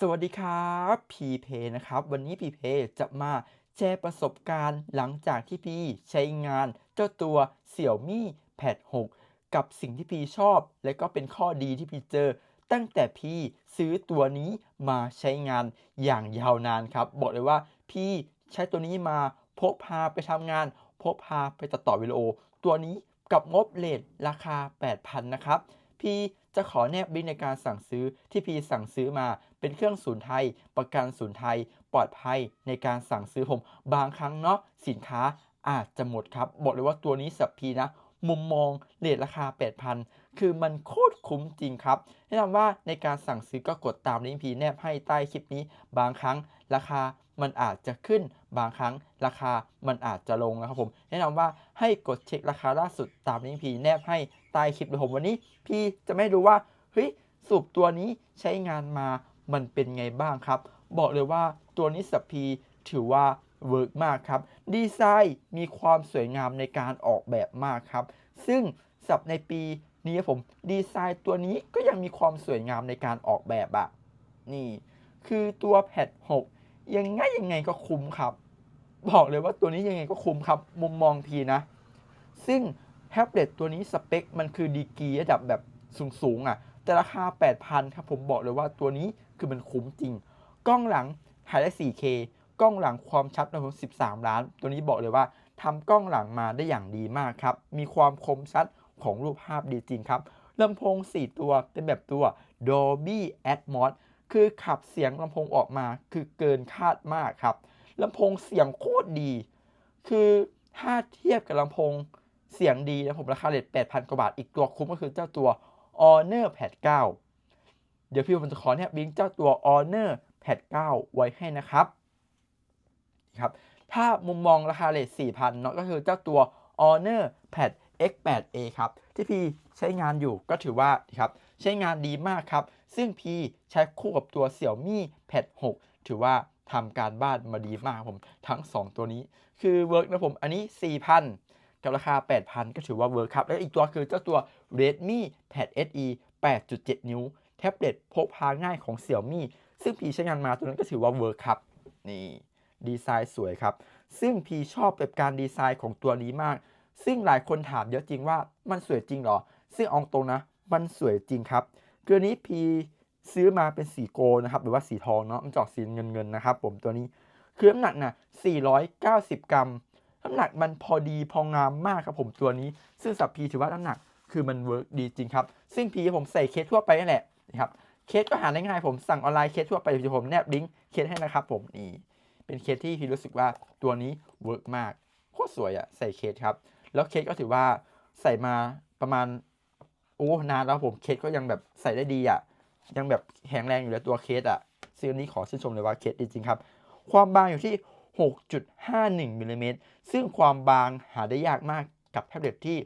สวัสดีครับพีเพนะครับ วันนี้พีเพจะมาแชร์ประสบการณ์หลังจากที่พี่ใช้งานเจ้าตัว Xiaomi Pad 6กับสิ่งที่พี่ชอบ และก็เป็นข้อดีที่พี่เจอ ตั้งแต่พี่ซื้อตัวนี้มาใช้งานอย่างยาวนานครับ บอกเลยว่าพี่ใช้ตัวนี้มาพกพาไปทำงาน พกพาไปตัดต่อวิดีโอ ตัวนี้กับงบเลทราคา 8,000 นะครับ พี่จะขอแนบลิงก์ในการสั่งซื้อที่พี่สั่งซื้อมา เป็นเครื่องศูนย์ไทย ประกันศูนย์ไทย ปลอดภัยในการสั่งซื้อผม บางครั้งเนาะสินค้าอาจจะหมดครับ บอกเลยว่าตัวนี้สับพีนะ มุมมองเลทราคา 8,000 คือมันโคตรคุ้มจริงครับ แนะนำว่าในการสั่งซื้อก็กดตามลิงก์พีแนบให้ใต้คลิปนี้ บางครั้งราคามันอาจจะขึ้น บางครั้งราคามันอาจจะลงนะครับผม แนะนำว่าให้กดเช็คราคาล่าสุดตามลิงก์พีแนบให้ใต้คลิปเลยผมวันนี้ พี่จะไม่รู้ว่าเฮ้ยสูบตัวนี้ใช้งานมา มันเป็นไงบ้างครับ บอกเลยว่าตัวนี้สับพีถือว่าเวิร์กมากครับ ดีไซน์มีความสวยงามในการออกแบบมากครับ ซึ่งสับในปีนี้ผมดีไซน์ตัวนี้ก็ยังมีความสวยงามในการออกแบบอะนี่ คือตัวแพด6ยังไงยังไงก็คุ้มครับ บอกเลยว่าตัวนี้ยังไงก็คุ้มครับ มุมมองพีนะ ซึ่งแท็บเล็ตตัวนี้สเปคมันคือดีกีระดับแบบสูงๆอะ แต่ราคา 8,000ครับผมบอกเลยว่าตัวนี้คือมันคุ้มจริง กล้องหลังถ่ายได้ 4K กล้องหลังความชัดนะผม13 ล้าน ตัวนี้บอกเลยว่าทำกล้องหลังมาได้อย่างดีมากครับ มีความคมชัดของรูปภาพดีจริงครับลำโพง 4 ตัวเป็นแบบตัว Dolby Atmos คือขับเสียงลำโพงออกมาคือเกินคาดมากครับลำโพงเสียงโคตรดี คือถ้าเทียบกับลำโพงเสียงดีนะผมราคาเลท8,000 กว่าบาท อีกตัวคุ้มก็คือเจ้าตัว Honor Pad 9 เดี๋ยวพี่ผมจะขอเนี่ยบิงเจ้าตัว Honor Pad 9 ไว้ให้นะครับครับ ถ้ามุมมองราคาเลท4,000เนาะก็คือเจ้าตัว Honor Pad X8A ครับ ที่พี่ใช้งานอยู่ก็ถือว่าครับใช้งานดีมากครับ ซึ่งพี่ใช้คู่กับตัว Xiaomi Pad 6 ถือว่าทำการบ้านมาดีมากผมทั้ง 2 ตัวนี้ คือเวิร์กนะผมอันนี้ 4,000 กับราคา 8,000 ก็ถือว่าเวิร์กครับ และอีกตัวคือเจ้าตัว Redmi Pad SE 8.7 นิ้ว แท็บเล็ตพกพาง่ายของ Xiaomi ซึ่งพีใช้งานมาตัวนั้นก็ถือว่าเวิร์กครับนี่ดีไซน์สวยครับ ซึ่งพีชอบแบบการดีไซน์ของตัวนี้มาก ซึ่งหลายคนถามเยอะจริงว่ามันสวยจริงหรอ ซึ่งอองตรงนะ มันสวยจริงครับตัวนี้พีซื้อมาเป็นสีโกลนะครับ หรือว่าสีทองเนาะมันจอกสีเงินเงินๆนะครับ ผมตัวนี้คือน้ำหนักนะ490 กรัม น้ำหนักมันพอดีพองามมากครับผมตัวนี้ ซึ่งสับพีถือว่าน้ำหนักคือมันเวิร์กดีจริงครับ ซึ่งพีผมใส่เคสทั่วไปนั่นแหละนะครับเคสก็หาได้ง่ายผมสั่งออนไลน์เคสทั่วไปเดี๋ยวผมแนบลิงก์เคสให้นะครับผมนี่เป็นเคสที่พี่รู้สึกว่าตัวนี้เวิร์กมากโคตรสวยอะใส่เคสครับ แล้วเคสก็ถือว่าใส่มาประมาณโอ้นานแล้วผมเคสก็ยังแบบใส่ได้ดีอะยังแบบแข็งแรงอยู่เลยตัวเคสอะซึ่งอันนี้ขอชื่นชมเลยว่าเคสดีจริงครับ ความบางอยู่ที่ 6.51มิลลิเมตรซึ่งความบางหาได้ยากมากกับแท็บเล็ตที่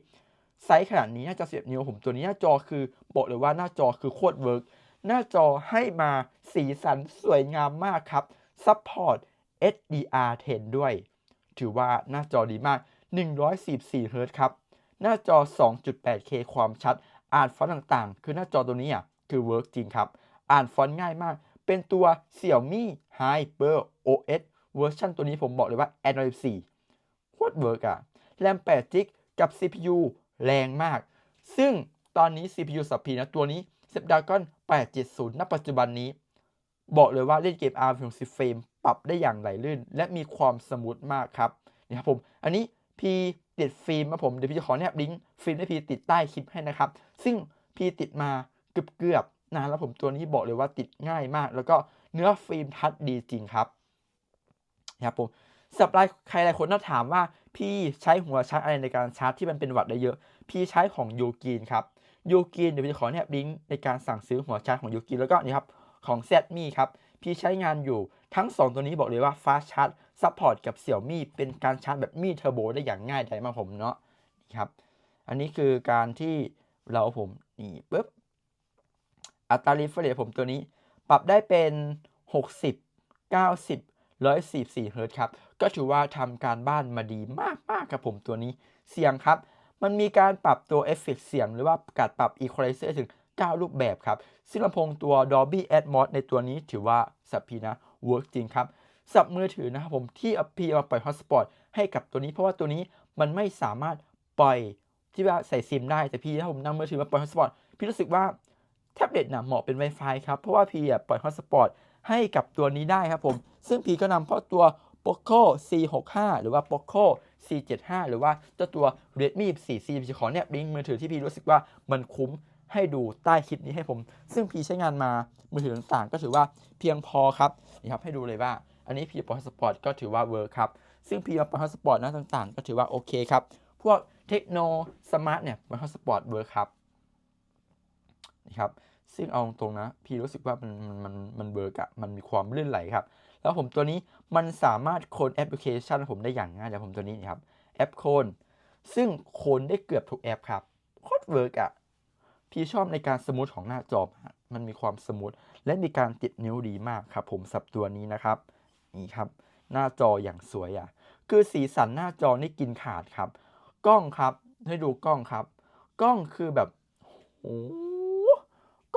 ไซส์ขนาดนี้น้าจอเสียบนิ้วผมตัวนี้หน้าจอคือบอกเลยว่าหน้าจอคือโคตรเวิร์กหน้าจอให้มาสีสันสวยงามมากครับซัพพอร์ต HDR10 ด้วย ถือว่าหน้าจอดีมาก 144 Hz ครับ หน้าจอ 2.8K ความชัด อ่านฟอนต์ต่างๆ คือหน้าจอตัวนี้อะ คือเวิร์กจริงครับ อ่านฟอนต์ง่ายมาก เป็นตัว Xiaomi Hyper OS เวอร์ชันตัวนี้ผมบอกเลยว่า Android 4โคตรเวิร์กอะแรม8 g b กับ CPU แรงมาก ซึ่งตอนนี้ CPU สับพีนะตัวนี้ Snapdragon 870 ณ ปัจจุบันนี้ บอกเลยว่าเล่นเกม R เพียง10เฟรมปรับได้อย่างไหลลื่น และมีความสมูทมากครับนี่ครับผม อันนี้พีติดฟิล์มนะผม เดี๋ยวพี่จะขอแนบลิงก์ฟิล์มให้พีติดใต้คลิปให้นะครับ ซึ่งพีติดมาเกือบเกือบๆนานแล้วผมตัวนี้บอกเลยว่าติดง่ายมาก แล้วก็เนื้อฟิล์มทัชดีจริงครับ นะครับผมสับหลายใครหลายคนน่าถามว่าพี่ใช้หัวชาร์จอะไรในการชาร์จที่มันเป็นวัตต์ได้เยอะ พี่ใช้ของยูกินครับยูกินเดี๋ยวพี่ขอแนบลิงก์ในการสั่งซื้อหัวชาร์จของยูกินแล้วก็นี่ครับของ z ซมีครับพี่ใช้งานอยู่ทั้ง 2 ตัวนี้บอกเลยว่า Fast Charge ซัพพอร์ตกับ Xiaomi เป็นการชาร์จแบบมีเทอร์โบได้อย่างง่ายดายมากผมเนาะนี่ครับ อันนี้คือการที่เราผมนี่ปุ๊บอัตรา refresh ผมตัวนี้ ปรับได้เป็น 60 90 144 Hz ครับ ก็ถือว่าทำการบ้านมาดีมาก ๆ ครับผมตัวนี้ เสียงครับ มันมีการปรับตัวเอฟเฟกเสียง หรือว่าการปรับ equalizer ถึง 9 รูปแบบครับ ซึ่งลำโพงตัว Dolby Atmos ในตัวนี้ถือว่าสับพีนะเวิร์กจริงครับสับมือถือนะครับผมที่พีเอาปล่อย Hotspot ให้กับตัวนี้เพราะว่าตัวนี้มันไม่สามารถปล่อยที่ว่าใส่ซิมได้แต่พี่ถ้าผมนำมือถือมาปล่อย Hotspot พี่รู้สึกว่าแท็บเล็ตนะเหมาะเป็น Wi-Fi ครับ เพราะว่าพี่อะปล่อย Hotspot ให้กับตัวนี้ได้ครับผม ซึ่งพีก็นำเข้าะตัว Poco C65 หรือว่า Poco C75 หรือว่าเจ้าตัว Redmi 4C พีขอเนี่ยลิงก์มือถือที่พีรู้สึกว่ามันคุ้มให้ดูใต้คลิปนี้ให้ผม ซึ่งพีใช้งานมามือถือต่างๆ ก็ถือว่าเพียงพอครับนี่ครับให้ดูเลยว่า อันนี้พี่ปอสปอร์ตก็ถือว่าเวิร์คครับ ซึ่งพี่ปอสปอร์ตนะต่างๆ ก็ถือว่าโอเคครับ พวกเทคโนสมาร์ทเนี่ยปอสปอร์ตเวิร์คครับนี่ครับ ซึ่งเอาตรงนะ พี่รู้สึกว่ามันมันมันมันเวิร์กอะมันมีความลื่นไหลครับ แล้วผมตัวนี้มันสามารถโคลนแอปพลิเคชันผมได้อย่างง่ายเดี๋ยวผมตัวนี้นะครับแอปโคลนซึ่งโคลนได้เกือบทุกแอปครับโคตรเวิร์กอะพี่ชอบในการสมูทของหน้าจอม,มันมีความสมูทและมีการติดนิ้วดีมากครับ ผมสับตัวนี้นะครับ นี่ครับ หน้าจออย่างสวยอะคือสีสันหน้าจอนี่กินขาดครับ กล้องครับให้ดูกล้องครับ กล้องคือแบบโอ้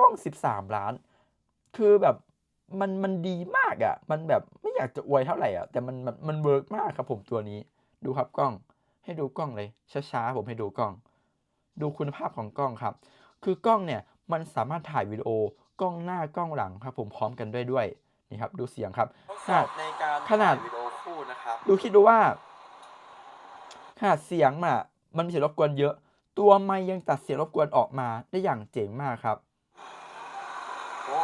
ล้อง 13 ล้าน คือแบบมันมันดีมากอะ่ะ มันแบบไม่อยากจะอวยเท่าไหร่อะ แต่มันมันมันเวิร์กมากครับผมตัวนี้ ดูครับกล้อง ให้ดูกล้องเลย ช้าๆ ผมให้ดูกล้อง ดูคุณภาพของกล้องครับ คือกล้องเนี่ยมันสามารถถ่ายวิดีโอกล้องหน้ากล้องหลังครับผมพร้อมกันด้วยด้วยนี่ครับ ดูเสียงครับทดสอบในการขนาดถ่ยวิดีโอคู่นะครับดูคิดดูว่าขนาดเสียงอะมันมีเสียงรบกวนเยอะ ตัวไมค์ยังตัดเสียงรบกวนออกมาได้อย่างเจ๋งมากครับ โอ้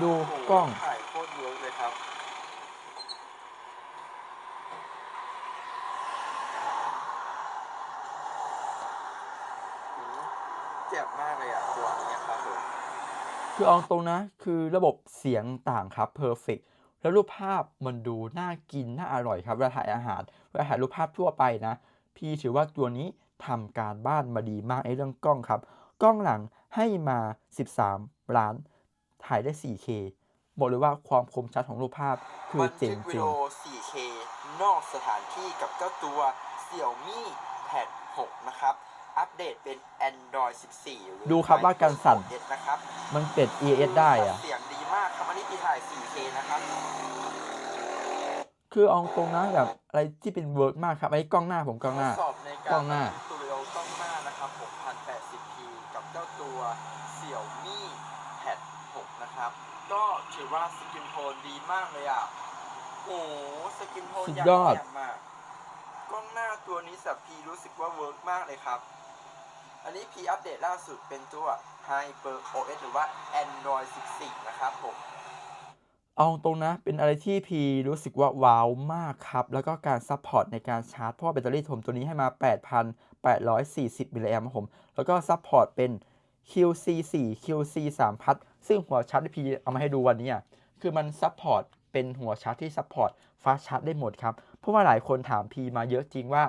ดูโหกล้อง ถ่ายโคตรเวิร์กเลยครับอืมเจ็บมากเลยอะตัวนี้ครับผมคือเอาตรงนะ คือระบบเสียงต่างครับเพอร์เฟกแล้วรูปภาพมันดูน่ากิน น่าอร่อยครับเวลาถ่ายอาหารเวลาถ่ายรูปภาพทั่วไปนะ พี่ถือว่าตัวนี้ทำการบ้านมาดีมากในเรื่องกล้องครับ กล้องหลังให้มา 13 ล้าน ถ่ายได้ 4K บอกเลยว่าความคมชัดของรูปภาพคือบันเจ๋ทึงกวิจริดีงโอ 4K นอกสถานที่กับเจ้าตัว Xiaomi Pad 6 นะครับอัปเดตเป็น Android 14หรือดูครับว่าการสั่น iPhone 6s นะครับ มันเป็ด ES ได้อะเสียงดีมากครับอันนี้พี่ถ่าย 4K นะครับ คือเอาตรงนะแบบอะไรที่เป็นเวิร์กมากครับอันนี้กล้องหน้าผมกล้องหน้าทดสอบในกล้กาอรงหน้าสตูดิโอกล้องหน้านะครับ 6,080p กับเจ้าตัว Xiaomi Pad 6 นะครับ ก็ถือว่าสกินโทนดีมากเลยอะโอ้โหสกินโทนสุดอย่างยอดแจ่มมากกล้องหน้าตัวนี้สับพีรู้สึกว่าเวิร์กมากเลยครับ อันนี้พีอัปเดตล่าสุดเป็นตัว Hyper OS หรือว่า Android 14 นะครับผม เอาตรงนะ เป็นอะไรที่พีรู้สึกว่าว้าวมากครับ แล้วก็การซัพพอร์ตในการชาร์จ เพราะว่าแบตเตอรี่ผมตัวนี้ให้มา 8,840มิลลิแอมป์ครับผม แล้วก็ซัพพอร์ตเป็น QC4 QC3 พัทซึ่งหัวชาร์จที่พีเอามาให้ดูวันนี้คือมันซัพพอร์ตเป็นหัวชาร์จที่ซัพพอร์ตฟาชาร์จได้หมดครับ เพราะว่าหลายคนถามพีมาเยอะจริงว่า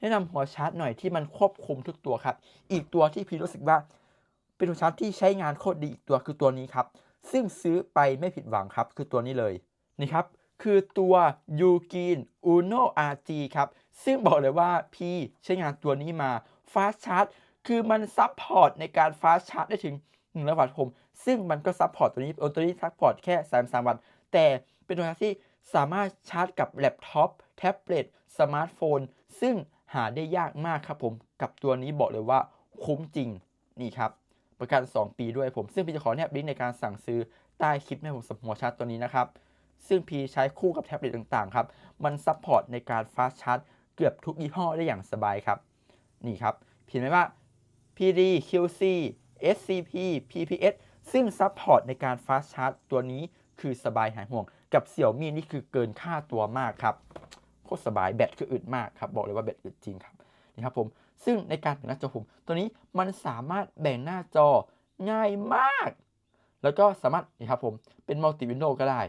แนะนำหัวชาร์จหน่อยที่มันควบคุมทุกตัวครับ อีกตัวที่พีรู้สึกว่า เป็นหัวชาร์จที่ใช้งานโคตรดีอีกตัวคือตัวนี้ครับ ซึ่งซื้อไปไม่ผิดหวังครับ คือตัวนี้เลยนี่ครับคือตัว u g i n Uno RG ครับ ซึ่งบอกเลยว่าพี่ใช้งานตัวนี้มา Fast Charge คือมันซับพอร์ตในการ Fast Charge ได้ถึง1วัตต์ผม ซึ่งมันก็ซับพอร์ตตัวนี้ตัวนี้ซับพอร์ตแค่33วัตต์แต่เป็นตัวที่สามารถชาร์จกับแล็ปท็อปแท็บเล็ตสมาร์ทโฟน ซึ่งหาได้ยากมากครับผม กับตัวนี้บอกเลยว่าคุ้มจริงนี่ครับ ประกัน 2 ปีด้วยผม ซึ่งพี่จะขอแนบลิงก์ในการสั่งซื้อใต้คลิปให้ผมสำหรับหัวชาร์จตัวนี้นะครับ ซึ่งพีใช้คู่กับแท็บเล็ตต่างๆครับ มันซัพพอร์ตในการฟาสชาร์จเกือบทุกยี่ห้อได้อย่างสบายครับ นี่ครับเห็นไหมว่า PD QC SCP PPS ซึ่งซัพพอร์ตในการฟาสชาร์จตัวนี้คือสบายหายห่วง กับเสี่ยวมี่นี่คือเกินค่าตัวมากครับ โคตรสบายแบตคืออึดมากครับ บอกเลยว่าแบตอึดจริงครับนี่ครับผม ซึ่งในการแบ่งหน้าจอผม ตัวนี้มันสามารถแบ่งหน้าจอง่ายมาก แล้วก็สามารถนี่ครับผมเป็นมัลติวินโดก็ได้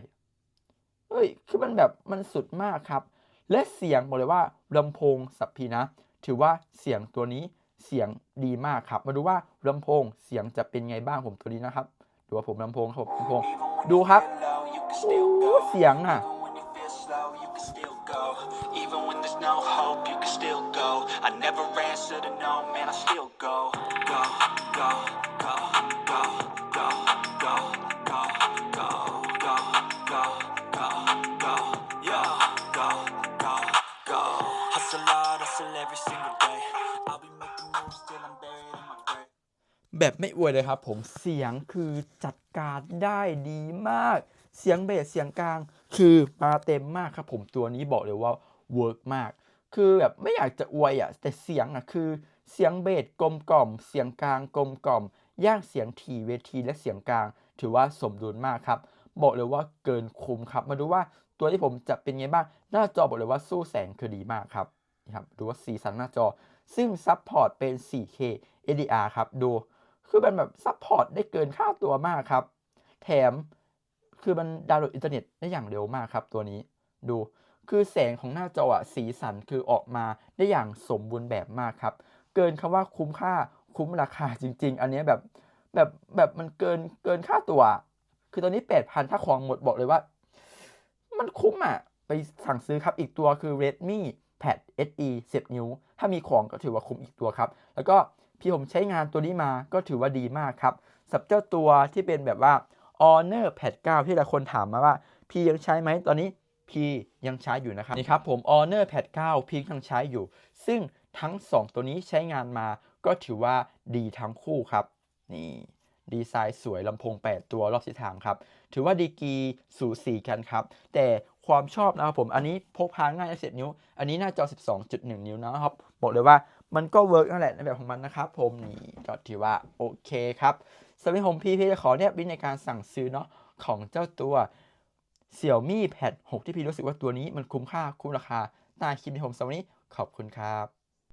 เฮ้ยคือมันแบบมันสุดมากครับ และเสียงบอกเลยว่าลำโพงสับพีนะ ถือว่าเสียงตัวนี้ เสียงดีมากครับ มาดูว่าลำโพงเสียงจะเป็นไงบ้างผมตัวนี้นะครับ ดูว่าผมลำโพงครับลำโพงดูครับเสียงอะ แบบไม่อวยเลยครับ ผมเสียงคือจัดการได้ดีมาก เสียงเบสเสียงกลาง คือมาเต็มมากครับ ผมตัวนี้บอกเลยว่าเวิร์กมาก คือแบบไม่อยากจะอวยอะแต่เสียงอะคือ เสียงเบสกลมกล่อม เสียงกลางกลมกล่อมย่างเสียงถี่เวทีและเสียงกลาง ถือว่าสมดุลมากครับ บอกเลยว่าเกินคุ้มครับ มาดูว่าตัวที่ผมจะเป็นไงบ้าง หน้าจอบอกเลยว่าสู้แสงคือดีมากครับนี่ครับดูว่าสีสันหน้าจอ ซึ่งซัพพอร์ตเป็น 4K HDR ครับ ดู คือมันแบบซัพพอร์ตได้เกินค่าตัวมากครับ แถมคือมันดาวน์โหลดอินเทอร์เน็ตได้อย่างเร็วมากครับตัวนี้ดูคือแสงของหน้าจออะสีสันคือออกมาได้อย่างสมบูรณ์แบบมากครับ เกินคำว่าคุ้มค่าคุ้มราคาจริง ๆ อันนี้แบบแบบแบบมันเกินเกินค่าตัว คือตอนนี้8,000ถ้าของหมดบอกเลยว่า มันคุ้มอะ ไปสั่งซื้อครับอีกตัวคือ Redmi Pad SE 10 นิ้ว ถ้ามีของก็ถือว่าคุ้มอีกตัวครับ แล้วก็ พี่ผมใช้งานตัวนี้มาก็ถือว่าดีมากครับสับเจ้าตัวที่เป็นแบบว่า Honor Pad 9 ที่หลายคนถามมาว่า พี่ยังใช้ไหมตอนนี้พี่ยังใช้อยู่นะครับนี่ครับผม Honor Pad 9 พี่ยังใช้อยู่ ซึ่งทั้ง 2 ตัวนี้ใช้งานมาก็ถือว่าดีทั้งคู่ครับ นี่ดีไซน์สวยลำโพง 8 ตัวรอบทิศทางครับ ถือว่าดีกีสูสีกันครับ แต่ความชอบนะครับผม อันนี้พกพาง่ายเสียนิ้ว อันนี้หน้าจอ 12.1 นิ้วนะครับ บอกเลยว่า มันก็เวิร์กนั่นแหละในแบบของมันนะครับผมนี่ก็ถือว่าโอเคครับสำหรับผมพี่พี่จะขอเนี่ยวิธีในการสั่งซื้อเนาะของเจ้าตัว Xiaomi Pad 6ที่พี่รู้สึกว่าตัวนี้มันคุ้มค่าคุ้มราคาตาคิดในผมสำหรับนี้ขอบคุณครับ